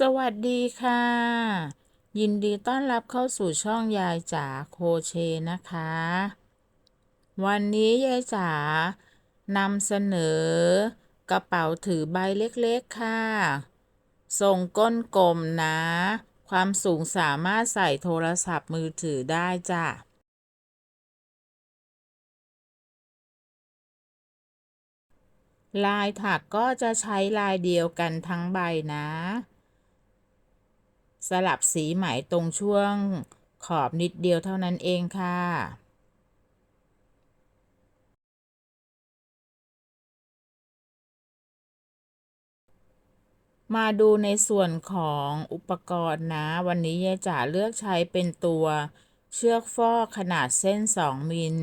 สวัสดีค่ะ ยินดีต้อนรับเข้าสู่ช่องยายจ๋าโคเชนะคะ วันนี้ยายจ๋านำเสนอกระเป๋าถือใบเล็กๆค่ะ ทรงก้นกลมนะ ความสูงสามารถใส่โทรศัพท์มือถือได้จ้ะลายถักก็จะใช้ลายเดียวกันทั้งใบนะ สลับสีไหมตรงช่วงขอบนิดเดียวเท่านั้นเองค่ะมาดูในส่วนของอุปกรณ์นะ วันนี้ยายจ๋าเลือกใช้เป็นตัวเชือกฟอกขนาดเส้น 2 มิล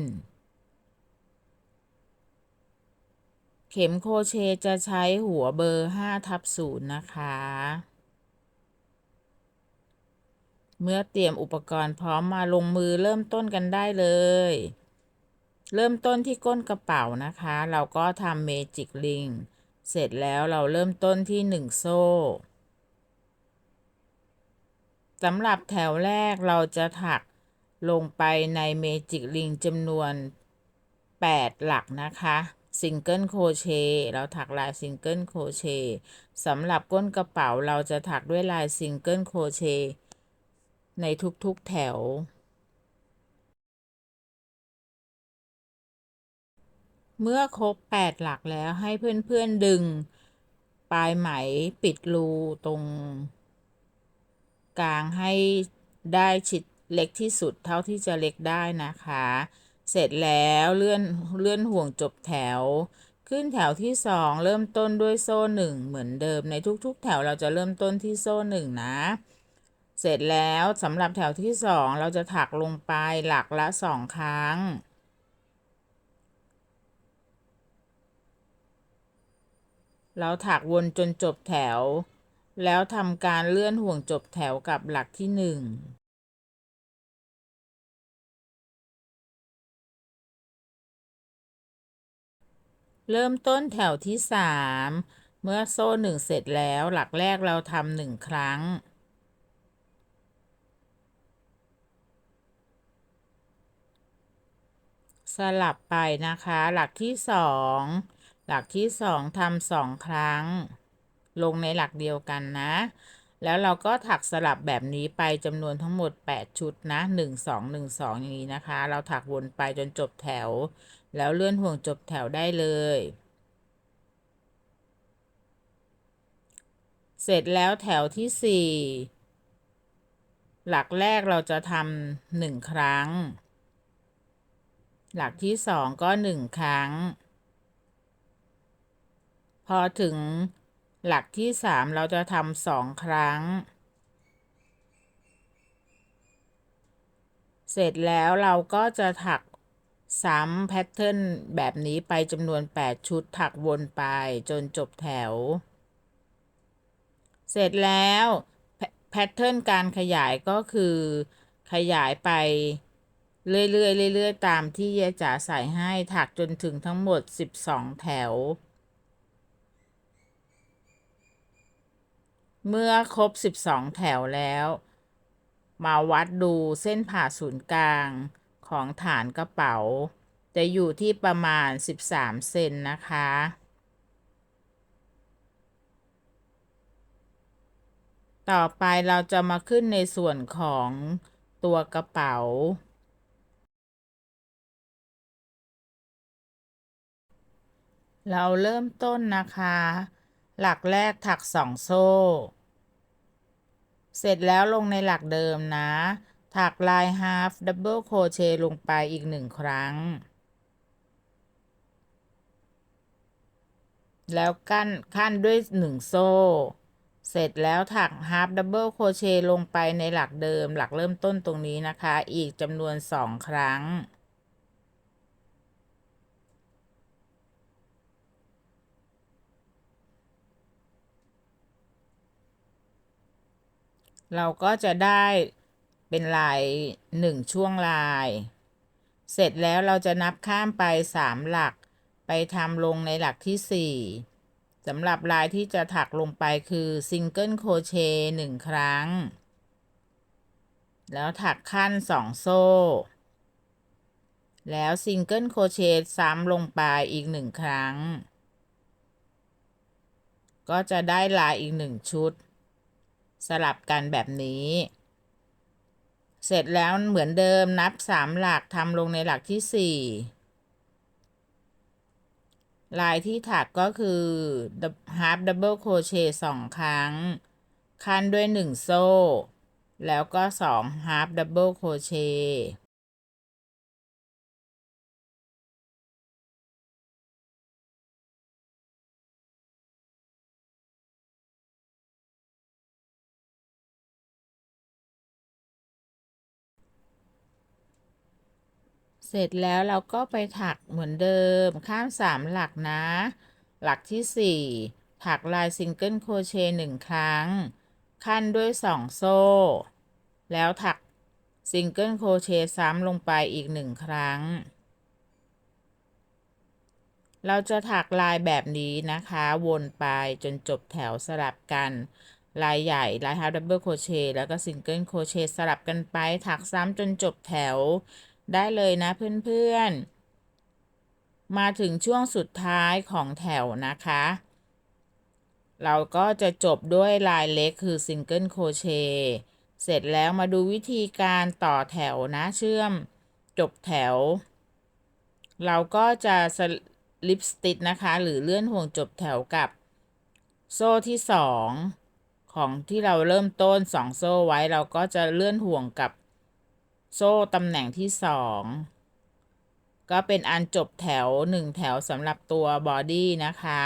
เข็มโครเชต์จะใช้หัวเบอร์5ทับ0นะคะ เมื่อเตรียมอุปกรณ์พร้อมมาลงมือเริ่มต้นกันได้เลย เริ่มต้นที่ก้นกระเป๋านะคะ เราก็ทำเมจิกลิง เสร็จแล้วเราเริ่มต้นที่ 1 โซ่สำหรับแถวแรกเราจะถักลงไปในเมจิกลิงจำนวน 8 หลักนะคะซิงเกิลโคเชต์เราถักลายซิงเกิลโคเชต์สำหรับก้นกระเป๋าเราจะถักด้วยลายซิงเกิลโคเชต์ ในทุกๆแถว เมื่อครบ 8 หลักแล้วให้เพื่อนๆดึง ปลายไหมปิดรูตรง กลางให้ได้ชิดเล็กที่สุดเท่าที่จะเล็กได้นะคะ เสร็จแล้วเลื่อนเลื่อนห่วงจบแถว ขึ้นแถวที่สองเริ่มต้นด้วยโซ่หนึ่งเหมือนเดิมในทุกๆ แถวเราจะเริ่มต้นที่โซ่หนึ่งนะ เสร็จแล้วสำหรับแถวที่สองเราจะถักลงไปหลักละสองครั้ง เราถักวนจนจบแถว แล้วทำการเลื่อนห่วงจบแถวกับหลักที่หนึ่งเริ่มต้นแถวที่สามเมื่อโซ่หนึ่งเสร็จแล้วหลักแรกเราทำหนึ่งครั้ง สลับไปนะคะ หลักที่สองหลักที่สองทำสองครั้ง ลงในหลักเดียวกันนะ แล้วเราก็ถักสลับแบบนี้ไปจำนวนทั้งหมด 8 ชุดนะ 1 2 1 2 อย่างนี้นะคะ เราถักวนไปจนจบแถว แล้วเลื่อนห่วงจบแถวได้เลย เสร็จแล้วแถวที่ 4 หลักแรกเราจะทำหนึ่งครั้ง หลักที่สองก็หนึ่งครั้ง พอถึงหลักที่สามเราจะทำสองครั้ง เสร็จแล้วเราก็จะถักซ้ำแพทเทิร์นแบบนี้ไปจำนวน 8 ชุดถักวนไปจนจบแถว เสร็จแล้วแพทเทิร์นการขยายก็คือขยายไป เรื่อยๆเรื่อยๆตามที่ยายจ๋าใส่ให้ถักจนถึงทั้งหมด 12 แถว เมื่อครบ 12 แถวแล้ว มาวัดดูเส้นผ่าศูนย์กลางของฐานกระเป๋า จะอยู่ที่ประมาณ 13 เซนนะคะ ต่อไปเราจะมาขึ้นในส่วนของตัวกระเป๋า เราเริ่มต้นนะคะ หลักแรกถักสองโซ่ เสร็จแล้วลงในหลักเดิมนะ ถักลาย half double crochet ลงไปอีกหนึ่งครั้ง แล้วกั้นขั้นด้วยหนึ่งโซ่ เสร็จแล้วถัก half double crochet ลงไปในหลักเดิม หลักเริ่มต้นตรงนี้นะคะ อีกจำนวนสองครั้ง เราก็จะได้เป็นลายหนึ่งช่วงลาย เสร็จแล้วเราจะนับข้ามไปสามหลัก ไปทำลงในหลักที่สี่สำหรับลายที่จะถักลงไปคือซิงเกิลโคเชต์หนึ่งครั้ง แล้วถักขั้นสองโซ่ แล้วซิงเกิลโคเชต์ซ้ำลงไปอีกหนึ่งครั้ง ก็จะได้ลายอีกหนึ่งชุด สลับกันแบบนี้ เสร็จแล้วเหมือนเดิมนับสามหลักทำลงในหลักที่สี่ลายที่ถักก็คือ half double crochet สองครั้งคันด้วยหนึ่งโซ่ แล้วก็สอง half double crochet เสร็จแล้วเราก็ไปถักเหมือนเดิมข้ามสามหลักนะ หลักที่สี่ถักลายซิงเกิลโครเชต์หนึ่งครั้ง ขั้นด้วยสองโซ่ แล้วถักซิงเกิลโครเชต์ซ้ำลงไปอีกหนึ่งครั้ง เราจะถักลายแบบนี้นะคะ วนไปจนจบแถวสลับกัน ลายใหญ่ ลายฮาร์ดดับเบิลโครเชต์แล้วก็ซิงเกิลโครเชต์สลับกันไป ถักซ้ำจนจบแถว ได้เลยนะเพื่อนๆ มาถึงช่วงสุดท้ายของแถวนะคะ เราก็จะจบด้วยลายเล็กคือซิงเกิลโคเชต์เสร็จแล้วมาดูวิธีการต่อแถวนะเชื่อมจบแถว เราก็จะสลิปสติชนะคะ หรือเลื่อนห่วงจบแถวกับโซ่ที่สองของที่เราเริ่มต้นสองโซ่ไว้เราก็จะเลื่อนห่วงกับ โซ่ตำแหน่งที่สองก็เป็นอันจบแถวหนึ่งแถวสำหรับตัวบอดี้นะคะ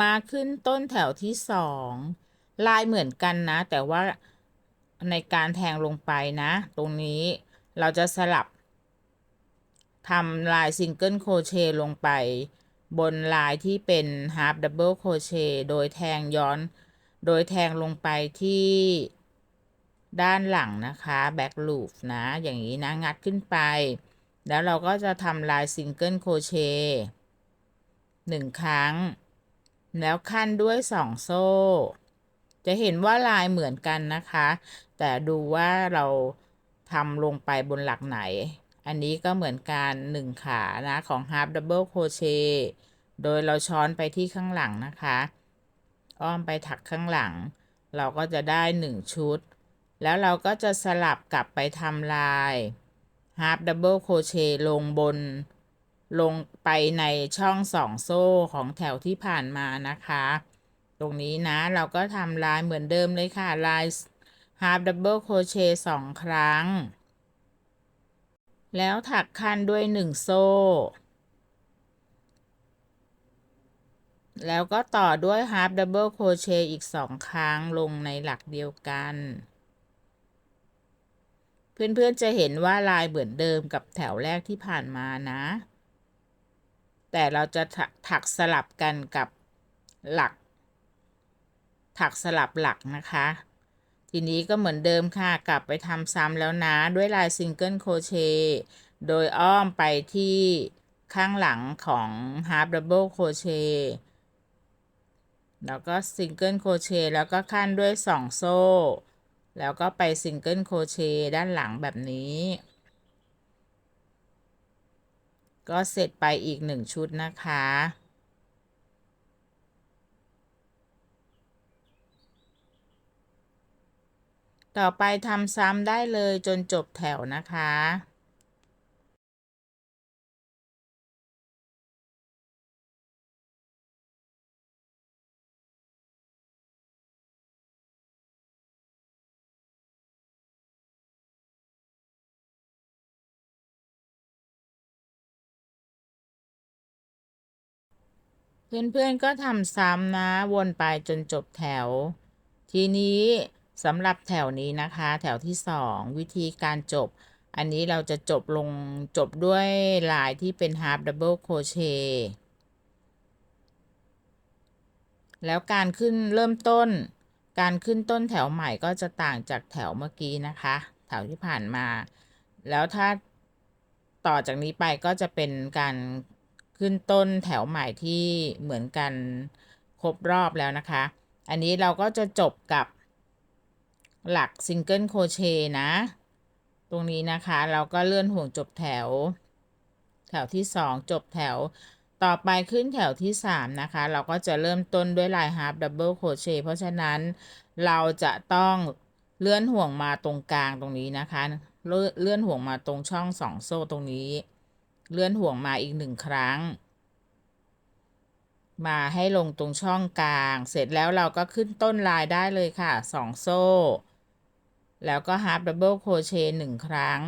มาขึ้นต้นแถวที่สองลายเหมือนกันนะ แต่ว่าในการแทงลงไปนะ ตรงนี้เราจะสลับทำลายซิงเกิลโคเชต์ลงไป บนลายที่เป็น half double crochet โดยแทงย้อน โดยแทงลงไปที่ด้านหลังนะคะ back loop นะ อย่างนี้นะ งัดขึ้นไป แล้วเราก็จะทำลายซิงเกิลโคเชต์หนึ่งครั้ง แล้วขั้นด้วยสองโซ่ จะเห็นว่าลายเหมือนกันนะคะ แต่ดูว่าเราทำลงไปบนหลักไหน อันนี้ก็เหมือนการหนึ่งขานะของ half double crochet โดยเราช้อนไปที่ข้างหลังนะคะ อ้อมไปถักข้างหลัง เราก็จะได้หนึ่งชุด แล้วเราก็จะสลับกลับไปทำลาย half double crochet ลงบน ลงไปในช่องสองโซ่ของแถวที่ผ่านมานะคะ ตรงนี้นะเราก็ทำลายเหมือนเดิมเลยค่ะ ลาย half double crochet สองครั้ง แล้วถักคันด้วยหนึ่งโซ่ แล้วก็ต่อด้วย half double crochet อีกสองครั้งลงในหลักเดียวกัน เพื่อนๆจะเห็นว่าลายเหมือนเดิมกับแถวแรกที่ผ่านมานะ แต่เราจะถักสลับกันกับหลัก ถักสลับหลักนะคะ ทีนี้ก็เหมือนเดิมค่ะ กลับไปทำซ้ำแล้วนะ ด้วยลายซิงเกิลโคเชต์โดยอ้อมไปที่ข้างหลังของ half double crochet แล้วก็ซิงเกิลโคเชต์แล้วก็ขั้นด้วยสองโซ่ แล้วก็ไปซิงเกิลโคเชต์ด้านหลังแบบนี้ ก็เสร็จไปอีกหนึ่งชุดนะคะ ต่อไปทำซ้ำได้เลยจนจบแถวนะคะ เพื่อนๆก็ทำซ้ำนะ วนไปจนจบแถว ทีนี้ สำหรับแถวนี้นะคะ แถวที่สองวิธีการจบ อันนี้เราจะจบลงจบด้วยลายที่เป็น half double crochet แล้วการขึ้นเริ่มต้น การขึ้นต้นแถวใหม่ก็จะต่างจากแถวเมื่อกี้นะคะ แถวที่ผ่านมา แล้วถ้าต่อจากนี้ไปก็จะเป็นการขึ้นต้นแถวใหม่ที่เหมือนกันครบรอบแล้วนะคะ อันนี้เราก็จะจบกับ หลักซิงเกิลโคเชนะ ตรงนี้นะคะเราก็เลื่อนห่วงจบแถว แถวที่สองจบแถว ต่อไปขึ้นแถวที่สามนะคะ เราก็จะเริ่มต้นด้วยลายฮาร์ปดับเบิลโคเชเพราะฉะนั้นเราจะต้องเลื่อนห่วงมาตรงกลางตรงนี้นะคะ เลื่อนเลื่อนห่วงมาตรงช่องสองโซ่ตรงนี้ เลื่อนห่วงมาอีกหนึ่งครั้ง มาให้ลงตรงช่องกลาง เสร็จแล้วเราก็ขึ้นต้นลายได้เลยค่ะสองโซ่ แล้วก็ฮาร์ปดับเบิลโคเชหนึ่งครั้ง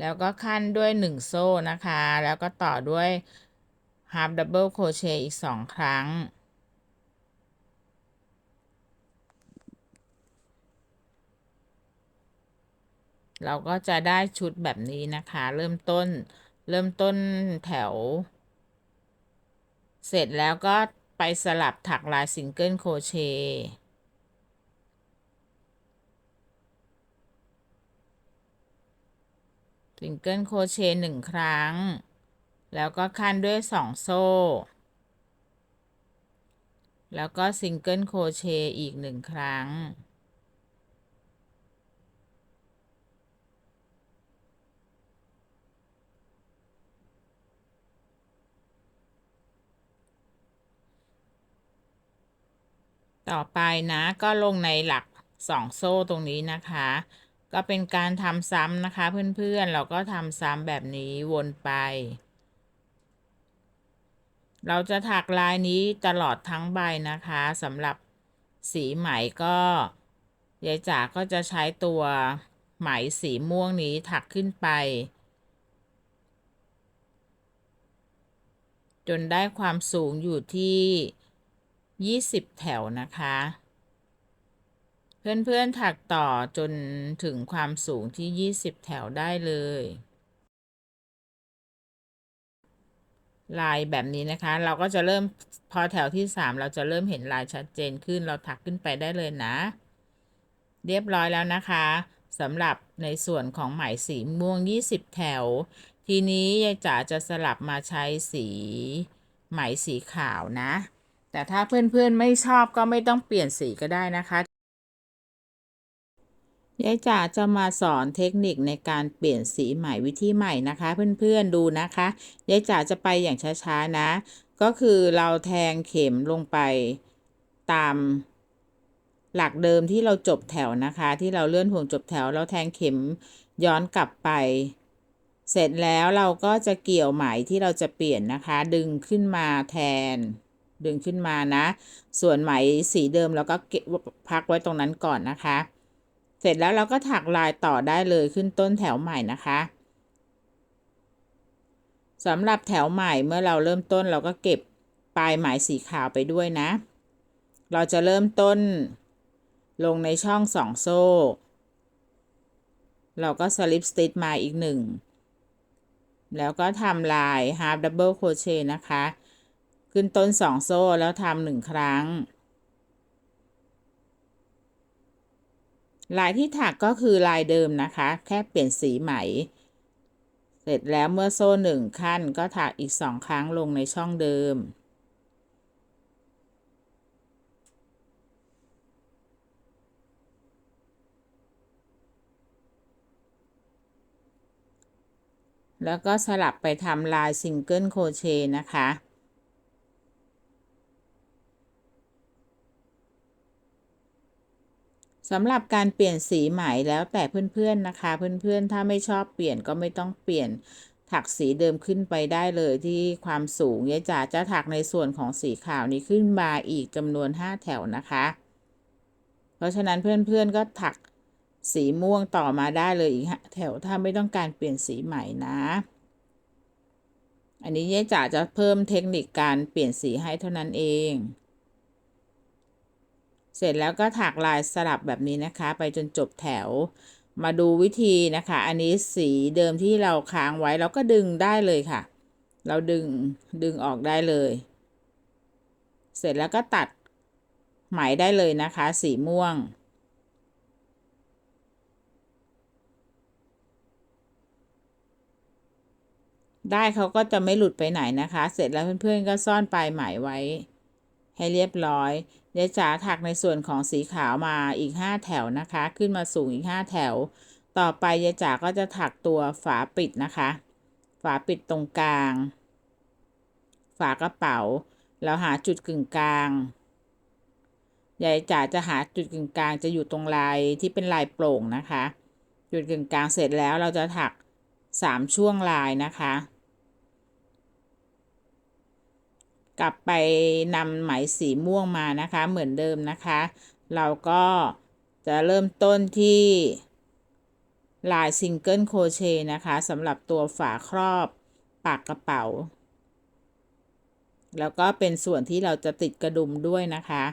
แล้วก็ขั้นด้วยหนึ่งโซ่นะคะ แล้วก็ต่อด้วยฮาร์ปดับเบิลโคเชอีกสองครั้ง เราก็จะได้ชุดแบบนี้นะคะ เริ่มต้น เริ่มต้นแถว เสร็จแล้วก็ สลับถักลายซิงเกิลโคเชต์ซิงเกิลโคเชต์หนึ่งครั้ง แล้วก็ขั้นด้วยสองโซ่ แล้วก็ซิงเกิลโคเชต์อีกหนึ่งครั้ง ต่อไปนะก็ลงในหลักสองโซ่ตรงนี้นะคะ ก็เป็นการทำซ้ำนะคะ เพื่อนๆ เราก็ทำซ้ำแบบนี้วนไป เราจะถักลายนี้ตลอดทั้งใบนะคะสำหรับสีไหมก็ยายจ๋าก็จะใช้ตัวไหมสีม่วงนี้ถักขึ้นไป จนได้ความสูงอยู่ที่ 20 แถวนะคะ เพื่อนๆถักต่อจนถึงความสูงที่ 20 แถวได้เลย ลายแบบนี้นะคะ เราก็จะเริ่มพอแถวที่ 3 เราจะเริ่มเห็นลายชัดเจนขึ้นเราถักขึ้นไปได้เลยนะ เรียบร้อยแล้วนะคะสำหรับในส่วนของไหมสีม่วง 20 แถว ทีนี้ยายจ๋าจะสลับมาใช้สี ไหมสีขาวนะ แต่ถ้าเพื่อนๆไม่ชอบก็ไม่ต้องเปลี่ยนสีก็ได้นะคะยายจ๋าจะมาสอนเทคนิคในการเปลี่ยนสีใหม่วิธีใหม่นะคะ เพื่อนๆดูนะคะยายจ๋าจะไปอย่างช้าๆนะ ก็คือเราแทงเข็มลงไปตามหลักเดิมที่เราจบแถวนะคะ ที่เราเลื่อนห่วงจบแถว เราแทงเข็มย้อนกลับไป เสร็จแล้วเราก็จะเกี่ยวไหมที่เราจะเปลี่ยนนะคะ ดึงขึ้นมาแทน ดึงขึ้นมานะ ส่วนไหมสีเดิมเราก็พักไว้ตรงนั้นก่อนนะคะ เสร็จแล้วเราก็ถักลายต่อได้เลยขึ้นต้นแถวใหม่นะคะสำหรับแถวใหม่เมื่อเราเริ่มต้นเราก็เก็บปลายไหมสีขาวไปด้วยนะ เราจะเริ่มต้นลงในช่องสองโซ่ เราก็สลิปสติ t มาอีกหนึ่ง แล้วก็ทำลาย half double crochet นะคะ ขึ้นต้นสองโซ่แล้วทำหนึ่งครั้ง ลายที่ถักก็คือลายเดิมนะคะ แค่เปลี่ยนสีไหมเสร็จแล้วเมื่อโซ่หนึ่งขั้นก็ถักอีกสองครั้งลงในช่องเดิมแล้วก็สลับไปทำลายซิงเกิลโคเชนะคะ สำหรับการเปลี่ยนสีไหมแล้วแต่เพื่อนๆนะคะ เพื่อนๆถ้าไม่ชอบเปลี่ยนก็ไม่ต้องเปลี่ยนถักสีเดิมขึ้นไปได้เลยที่ความสูงยายจ๋าจะถักในส่วนของสีขาวนี้ขึ้นมาอีกจำนวน 5 แถวนะคะ เพราะฉะนั้นเพื่อนๆก็ถักสีม่วงต่อมาได้เลยอีกแถวถ้าไม่ต้องการเปลี่ยนสีใหม่นะ อันนี้ยายจ๋าจะเพิ่มเทคนิคการเปลี่ยนสีให้เท่านั้นเอง เสร็จแล้วก็ถักลายสลับแบบนี้นะคะ ไปจนจบแถว มาดูวิธีนะคะ อันนี้สีเดิมที่เราค้างไว้เราก็ดึงได้เลยค่ะ เราดึงดึงออกได้เลย เสร็จแล้วก็ตัดไหมได้เลยนะคะ สีม่วง ได้เขาก็จะไม่หลุดไปไหนนะคะ เสร็จแล้วเพื่อนๆก็ซ่อนปลายไหมไว้ ให้เรียบร้อย ยายจ๋าถักในส่วนของสีขาวมาอีก 5 แถวนะคะ ขึ้นมาสูงอีก 5 แถว ต่อไปยายจ๋าก็จะถักตัวฝาปิดนะคะ ฝาปิดตรงกลาง ฝากระเป๋า แล้วหาจุดกึ่งกลางยายจ๋าจะหาจุดกึ่งกลางจะอยู่ตรงลายที่เป็นลายโปร่งนะคะ จุดกึ่งกลางเสร็จแล้วเราจะถักสามช่วงลายนะคะ กลับไปนำไหมสีม่วงมานะคะ เหมือนเดิมนะคะ เราก็จะเริ่มต้นที่ลายซิงเกิลโคเชนะคะสำหรับตัวฝาครอบปากกระเป๋า แล้วก็เป็นส่วนที่เราจะติดกระดุมด้วยนะคะ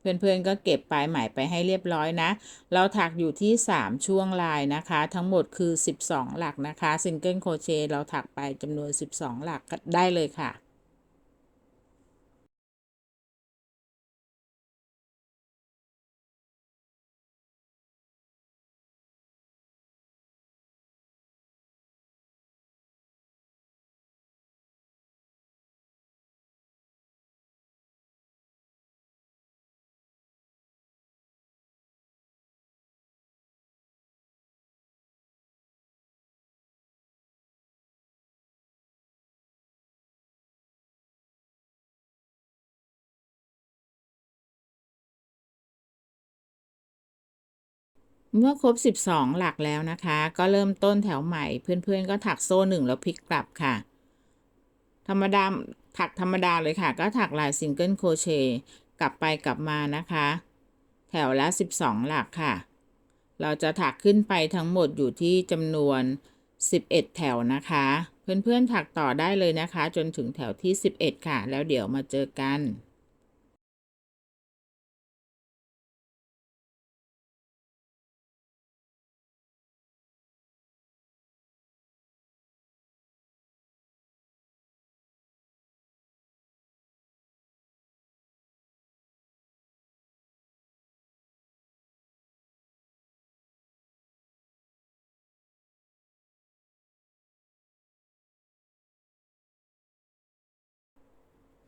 เพื่อนๆก็เก็บปลายไหมไปให้เรียบร้อยนะ เราถักอยู่ที่ 3 ช่วงลายนะคะ ทั้งหมดคือ 12 หลักนะคะซิงเกิลโคเชเราถักไปจำนวน 12 หลักได้เลยค่ะ เมื่อครบ 12 หลักแล้วนะคะ ก็เริ่มต้นแถวใหม่ เพื่อนๆ ก็ถักโซ่หนึ่งแล้วพลิกกลับค่ะ ธรรมดาถักธรรมดาเลยค่ะ ก็ถักลายซิงเกิลโคเชต์กลับไปกลับมานะคะ แถวละ 12 หลักค่ะ เราจะถักขึ้นไปทั้งหมดอยู่ที่จำนวน 11 แถวนะคะ เพื่อนๆถักต่อได้เลยนะคะ จนถึงแถวที่ 11 ค่ะ แล้วเดี๋ยวมาเจอกัน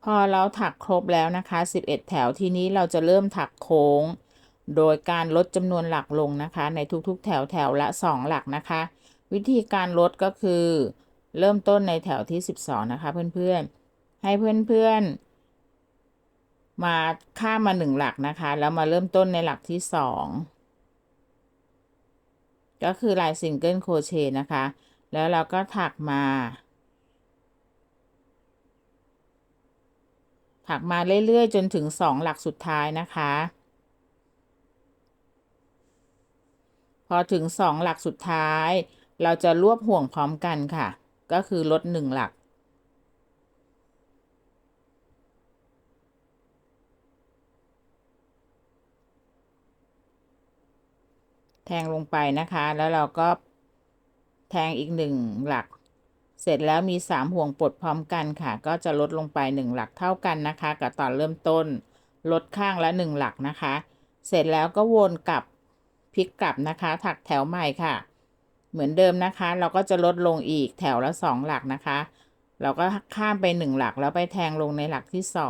พอเราถักครบแล้วนะคะ 11 แถวทีนี้เราจะเริ่มถักโค้ง โดยการลดจำนวนหลักลงนะคะ ในทุกๆ แถวแถวละ 2 หลักนะคะ วิธีการลดก็คือ เริ่มต้นในแถวที่ 12 นะคะ เพื่อนๆ ให้เพื่อนๆ มาข้ามมา 1 หลักนะคะ แล้วมาเริ่มต้นในหลักที่ 2 ก็คือลายซิงเกิลโคเชต์นะคะ แล้วเราก็ถักมา ถักมาเรื่อยๆ จนถึง2หลักสุดท้ายนะคะ พอถึง2หลักสุดท้าย เราจะรวบห่วงพร้อมกันค่ะ ก็คือลด1หลักแทงลงไปนะคะ แล้วเราก็แทงอีกหนึ่งหลัก เสร็จแล้วมี 3 ห่วงปลดพร้อมกันค่ะ ก็จะลดลงไป 1 หลักเท่ากันนะคะ กับตอนเริ่มต้น ลดข้างละ 1 หลักนะคะ เสร็จแล้วก็วนกลับพลิกกลับนะคะ ถักแถวใหม่ค่ะ เหมือนเดิมนะคะ เราก็จะลดลงอีกแถวละ 2 หลักนะคะ เราก็ข้ามไป 1 หลักแล้วไปแทงลงในหลักที่ 2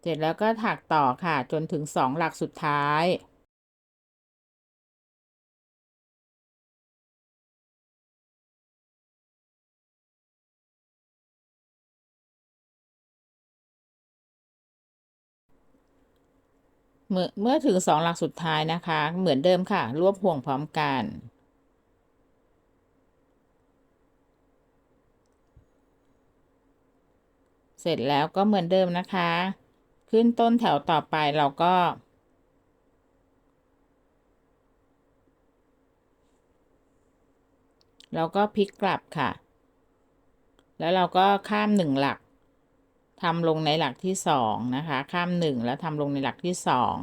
เสร็จแล้วก็ถักต่อค่ะจนถึง 2 หลักสุดท้าย เมื่อเมื่อถึงสองหลักสุดท้ายนะคะ เหมือนเดิมค่ะ รวบห่วงพร้อมกัน เสร็จแล้วก็เหมือนเดิมนะคะ ขึ้นต้นแถวต่อไปเราก็ เราก็พลิกกลับค่ะ แล้วเราก็ข้ามหนึ่งหลัก ทำลงในหลักที่สองนะคะ ข้ามหนึ่งแล้วทำลงในหลักที่สอง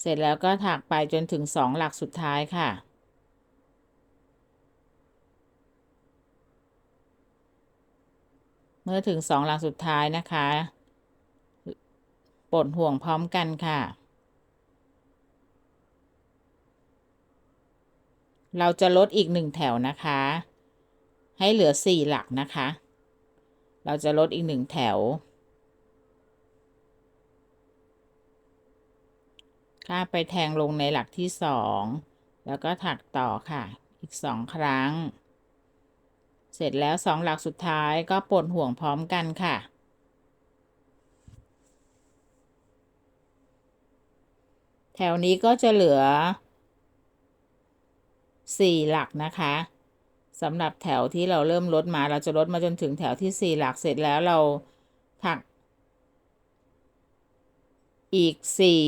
เสร็จแล้วก็ถักไปจนถึงสองหลักสุดท้ายค่ะ เมื่อถึงสองหลักสุดท้ายนะคะปลดห่วงพร้อมกันค่ะ เราจะลดอีกหนึ่งแถวนะคะ ให้เหลือสี่หลักนะคะ เราจะลดอีกหนึ่งแถวข้าไปแทงลงในหลักที่สองแล้วก็ถักต่อค่ะ อีกสองครั้ง เสร็จแล้วสองหลักสุดท้ายก็ปลดห่วงพร้อมกันค่ะแถวนี้ก็จะเหลือสี่หลักนะคะ สำหรับแถวที่เราเริ่มลดมาเราจะลดมาจนถึงแถวที่สี่หลักเสร็จแล้วเราถัก อีกสี่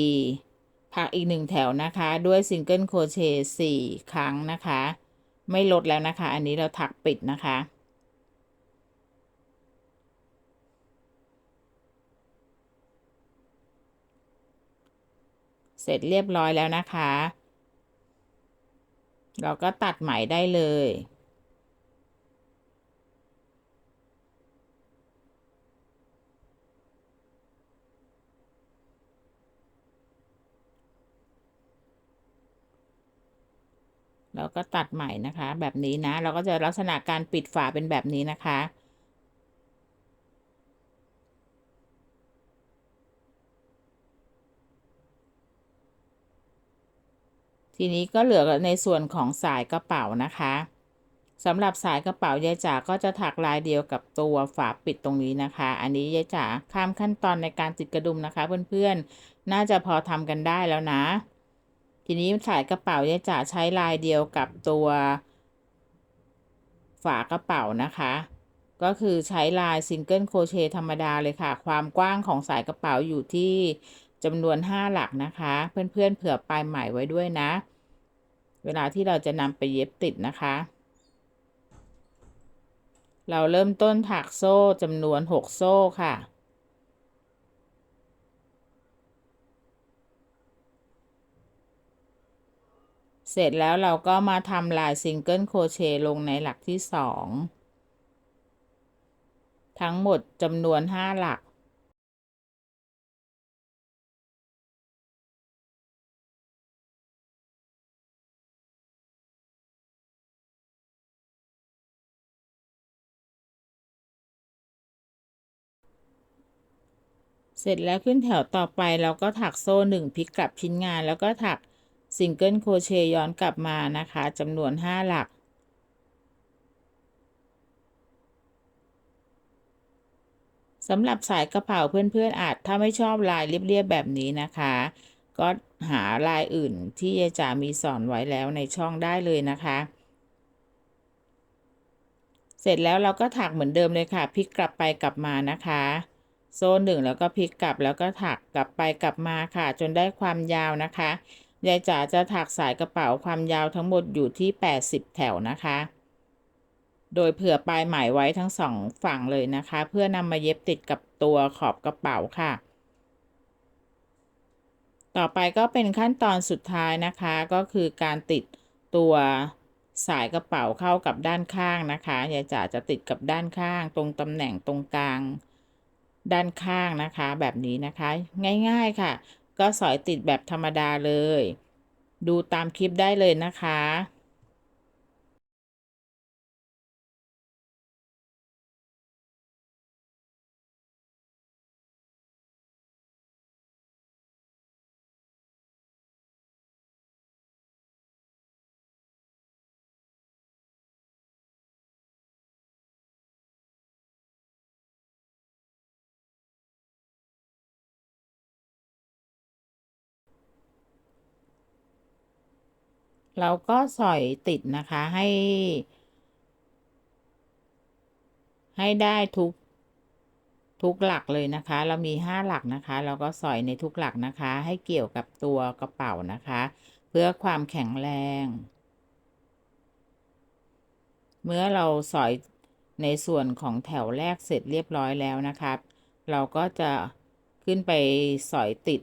ถักอีกหนึ่งแถวนะคะ ด้วยซิงเกิลโคเชต์สี่ครั้งนะคะ ไม่ลดแล้วนะคะ อันนี้เราถักปิดนะคะเสร็จเรียบร้อยแล้วนะคะ เราก็ตัดไหมได้เลย แล้วก็ตัดใหม่นะคะ แบบนี้นะ เราก็จะลักษณะการปิดฝาเป็นแบบนี้นะคะทีนี้ก็เหลือในส่วนของสายกระเป๋านะคะสำหรับสายกระเป๋ายายจ๋าก็จะถักลายเดียวกับตัวฝาปิดตรงนี้นะคะ อันนี้ยายจ๋าข้ามขั้นตอนในการติดกระดุมนะคะ เพื่อนๆ น่าจะพอทำกันได้แล้วนะ ทีนี้สายกระเป๋ายายจ๋าใช้ลายเดียวกับตัว ฝากระเป๋านะคะ ก็คือใช้ลายซิงเกิลโครเชต์ธรรมดาเลยค่ะ ความกว้างของสายกระเป๋าอยู่ที่จำนวน 5 หลักนะคะ เพื่อนๆเผื่อปลายไหมไว้ด้วยนะ เวลาที่เราจะนำไปเย็บติดนะคะ เราเริ่มต้นถักโซ่จำนวน 6 โซ่ค่ะ ร็จแล้วเราก็มาทำลายซิงเกิลโครเชต์ลงในหลักที่2ทั้งหมดจำนวน 5 หลัก เสร็จแล้วขึ้นแถวต่อไปเราก็ถักโซ่หนึ่งพลิกกลับชิ้นงานแล้วก็ถัก ซิงเกิลโครเชย้อนกลับมานะคะจำนวนห้าหลัก สำหรับสายกระเป๋าเพื่อนๆอาจถ้าไม่ชอบลายเรียบๆแบบนี้นะคะ ก็หาลายอื่นที่ยายจ๋ามีสอนไว้แล้วในช่องได้เลยนะคะ เสร็จแล้วเราก็ถักเหมือนเดิมเลยค่ะพลิกกลับไปกลับมานะคะโซ่หนึ่งแล้วก็พลิกกลับแล้วก็ถักกลับไปกลับมาค่ะ จนได้ความยาวนะคะ ยายจ๋าจะถักสายกระเป๋าความยาวทั้งหมดอยู่ที่ 80 แถวนะคะ โดยเผื่อปลายไหมไว้ทั้งสองฝั่งเลยนะคะ เพื่อนำมาเย็บติดกับตัวขอบกระเป๋าค่ะ ต่อไปก็เป็นขั้นตอนสุดท้ายนะคะ ก็คือการติดตัวสายกระเป๋าเข้ากับด้านข้างนะคะยายจ๋าจะติดกับด้านข้าง ตรงตำแหน่งตรงกลาง ด้านข้างนะคะ แบบนี้นะคะ ง่าย ๆค่ะ ก็สอยติดแบบธรรมดาเลย ดูตามคลิปได้เลยนะคะ เราก็สอยติดนะคะให้ ให้ได้ทุก ทุกหลักเลยนะคะ เรามีห้าหลักนะคะ เราก็สอยในทุกหลักนะคะ ให้เกี่ยวกับตัวกระเป๋านะคะ เพื่อความแข็งแรง เมื่อเราสอยในส่วนของแถวแรกเสร็จเรียบร้อยแล้วนะครับ เราก็จะขึ้นไปสอยติด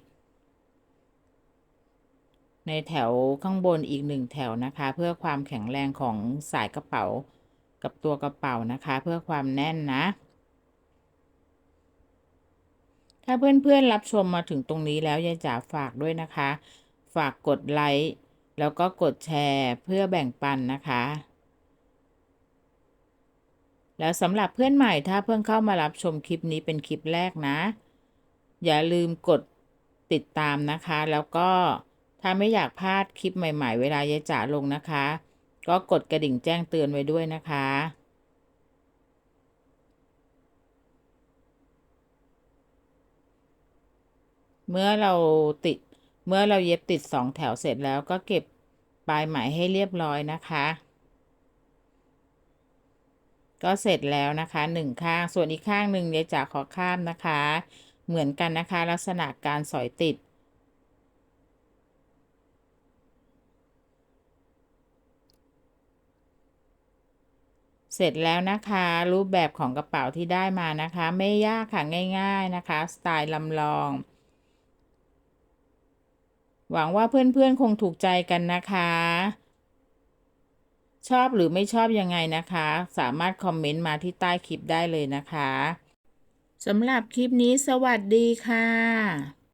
ในแถวข้างบนอีกหนึ่งแถวนะคะ เพื่อความแข็งแรงของสายกระเป๋ากับตัวกระเป๋านะคะ เพื่อความแน่นนะ ถ้าเพื่อนๆรับชมมาถึงตรงนี้แล้วยาจ๋าฝากด้วยนะคะ ฝากกดไลค์แล้วก็กดแชร์เพื่อแบ่งปันนะคะ แล้วสำหรับเพื่อนใหม่ถ้าเพิ่งเข้ามารับชมคลิปนี้เป็นคลิปแรกนะ อย่าลืมกดติดตามนะคะ แล้วก็ ถ้าไม่อยากพลาดคลิปใหม่ ๆ เวลายายจ๋าลงนะคะ ก็กดกระดิ่งแจ้งเตือนไว้ด้วยนะคะ เมื่อเราติดเมื่อเราเย็บติดสองแถวเสร็จแล้วก็เก็บปลายไหมให้เรียบร้อยนะคะ ก็เสร็จแล้วนะคะหนึ่งข้างส่วนอีกข้างหนึ่งยายจ๋าขอข้ามนะคะ เหมือนกันนะคะ ลักษณะการสอยติด เสร็จแล้วนะคะ รูปแบบของกระเป๋าที่ได้มานะคะ ไม่ยากค่ะง่าย ๆนะคะ สไตล์ลำลอง หวังว่าเพื่อนๆคงถูกใจกันนะคะ ชอบหรือไม่ชอบยังไงนะคะ สามารถคอมเมนต์มาที่ใต้คลิปได้เลยนะคะสำหรับคลิปนี้สวัสดีค่ะ